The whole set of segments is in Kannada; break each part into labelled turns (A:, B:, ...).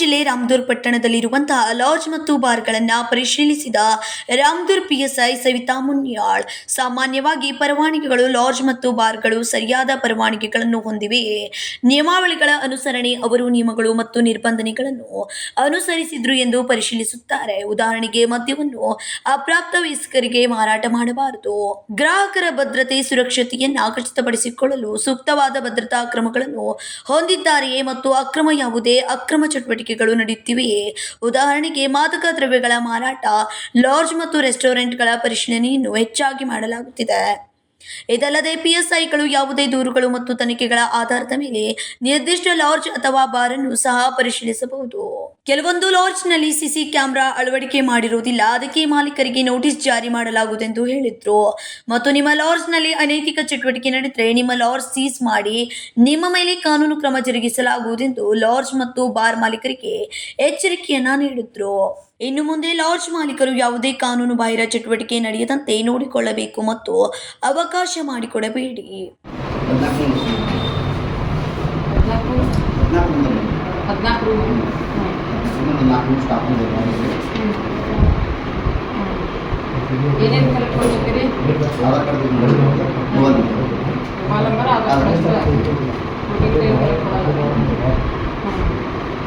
A: ರಾಮದುರ್ ಪಟ್ಟಣದಲ್ಲಿರುವಂತಹ ಲಾಡ್ಜ್ ಮತ್ತು ಬಾರ್ಗಳನ್ನು ಪರಿಶೀಲಿಸಿದ ರಾಮದೂರ್ ಪಿಎಸ್ಐ ಸವಿತಾ ಮುನ್ಯಾಳ್, ಸಾಮಾನ್ಯವಾಗಿ ಪರವಾನಗಿಗಳು ಲಾಡ್ಜ್ ಮತ್ತು ಬಾರ್ಗಳು ಸರಿಯಾದ ಪರವಾನಗಿಗಳನ್ನು ಹೊಂದಿವೆಯೇ ನಿಯಮಾವಳಿಗಳ ಅನುಸರಣೆ, ಅವರು ನಿಯಮಗಳು ಮತ್ತು ನಿರ್ಬಂಧನೆಗಳನ್ನು ಅನುಸರಿಸಿದ್ರು ಎಂದು ಪರಿಶೀಲಿಸುತ್ತಾರೆ. ಉದಾಹರಣೆಗೆ, ಮದ್ಯವನ್ನು ಅಪ್ರಾಪ್ತ ವಯಸ್ಕರಿಗೆ ಮಾರಾಟ ಮಾಡಬಾರದು. ಗ್ರಾಹಕರ ಭದ್ರತೆ, ಸುರಕ್ಷತೆಯನ್ನು ಖಚಿತಪಡಿಸಿಕೊಳ್ಳಲು ಸೂಕ್ತವಾದ ಭದ್ರತಾ ಕ್ರಮಗಳನ್ನು ಹೊಂದಿದ್ದಾರೆಯೇ ಮತ್ತು ಅಕ್ರಮ ಯಾವುದೇ ಅಕ್ರಮ ಚಟುವಟಿಕೆಗಳು ನಡೆಯುತ್ತಿವೆಯೇ ಉದಾಹರಣೆಗೆ ಮಾದಕ ದ್ರವ್ಯಗಳ ಮಾರಾಟ ಲಾಡ್ಜ್ ಮತ್ತು ರೆಸ್ಟೋರೆಂಟ್ಗಳ ಪರಿಶೀಲನೆಯನ್ನು ಹೆಚ್ಚಾಗಿ ಮಾಡಲಾಗುತ್ತಿದೆ. ಇದಲ್ಲದೆ ಪಿಎಸ್ಐಗಳು ಯಾವುದೇ ದೂರುಗಳು ಮತ್ತು ತನಿಖೆಗಳ ಆಧಾರದ ಮೇಲೆ ನಿರ್ದಿಷ್ಟ ಲಾಡ್ಜ್ ಅಥವಾ ಬಾರ್ ಅನ್ನು ಸಹ ಪರಿಶೀಲಿಸಬಹುದು. ಕೆಲವೊಂದು ಲಾಡ್ಜ್ನಲ್ಲಿ ಸಿಸಿ ಕ್ಯಾಮೆರಾ ಅಳವಡಿಕೆ ಮಾಡಿರುವುದಿಲ್ಲ. ಅದಕ್ಕೆ ಮಾಲೀಕರಿಗೆ ನೋಟಿಸ್ ಜಾರಿ ಮಾಡಲಾಗುವುದೆಂದು ಹೇಳಿದ್ರು. ಮತ್ತು ನಿಮ್ಮ ಲಾಡ್ಜ್ನಲ್ಲಿ ಅನೈತಿಕ ಚಟುವಟಿಕೆ ನಡೆದರೆ ನಿಮ್ಮ ಲಾಡ್ಜ್ ಸೀಸ್ ಮಾಡಿ ನಿಮ್ಮ ಮೇಲೆ ಕಾನೂನು ಕ್ರಮ ಜರುಗಿಸಲಾಗುವುದೆಂದು ಲಾಡ್ಜ್ ಮತ್ತು ಬಾರ್ ಮಾಲೀಕರಿಗೆ ಎಚ್ಚರಿಕೆಯನ್ನ ನೀಡಿದ್ರು. ಇನ್ನು ಮುಂದೆ ಲಾಡ್ಜ್ ಮಾಲೀಕರು ಯಾವುದೇ ಕಾನೂನು ಬಾಹಿರ ಚಟುವಟಿಕೆ ನಡೆಯದಂತೆ ನೋಡಿಕೊಳ್ಳಬೇಕು ಮತ್ತು ಅವಕಾಶ ಮಾಡಿಕೊಡಬೇಡಿ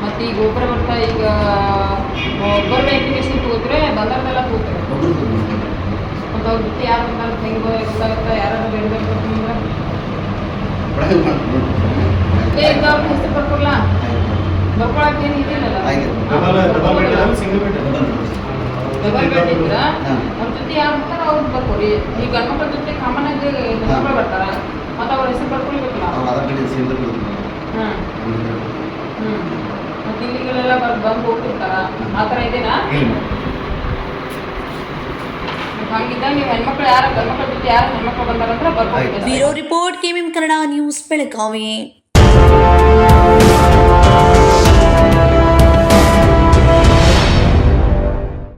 B: ಮತ್ತೆ ಈಗ ಒಬ್ಬರ ಬರ್ತಾ ಈಗ ಒಬ್ಬರ ಅಪ್ಲಿಕೇಶನ್ ತಗೋದ್ರೆ ಬಂದರ್ದೆಲ್ಲ ತಗೋತಾರೆ ಮತ್ತು ಅವ್ರ ಜೊತೆ ಯಾರು ಬಂದಾರ ಹೆಂಗೆ ಗೊತ್ತಾಗುತ್ತೆ ಯಾರು ಬೇರೆ ಬೇರೆ ಬರ್ತಾರೆ
C: ಪಡಾಯಿ ಮಾಡ್ಕೊಂಡು
B: ಏ ಇದ್ದವ್ರ ಹೆಸರು ಬರ್ಕೊಡ್ಲ ಬರ್ಕೊಳಕ್ಕೆ ಏನು ಇದಿಲ್ಲಲ್ಲ. ಡಬಲ್ ಬೆಡ್ ಇದ್ರ. ಅವ್ರ ಜೊತೆ ಯಾರು ಬರ್ತಾರ ಅವ್ರು ಬರ್ಕೊಡಿ. ಈಗ ಮಕ್ಕಳ ಜೊತೆ ಕಾಮನ್ ಆಗಿ ಬರ್ತಾರ. ಮತ್ತು ಅವ್ರ ಹೆಸರು ಬರ್ಕೊಳ್ಬೇಕಲ್ಲ ಇಲ್ಲಿಗಳೆಲ್ಲ ಬಂದು ಬಂದು ಹೋಗ್ತಿರ್ತಾರ? ಆ ಥರ ಇದೆನಾ? ಹಂಗಿದ್ದಾಗ ನೀವು ಹೆಣ್ಮಕ್ಳು ಯಾರು ಗಂಡ್ಮಕ್ಳ ಯಾರು ಹೆಣ್ಮಕ್ಳು ಬಂದಾರಂದ್ರೆ ಬರ್ಬೋದು.
A: Bureau report KM Kannada news Belagavi.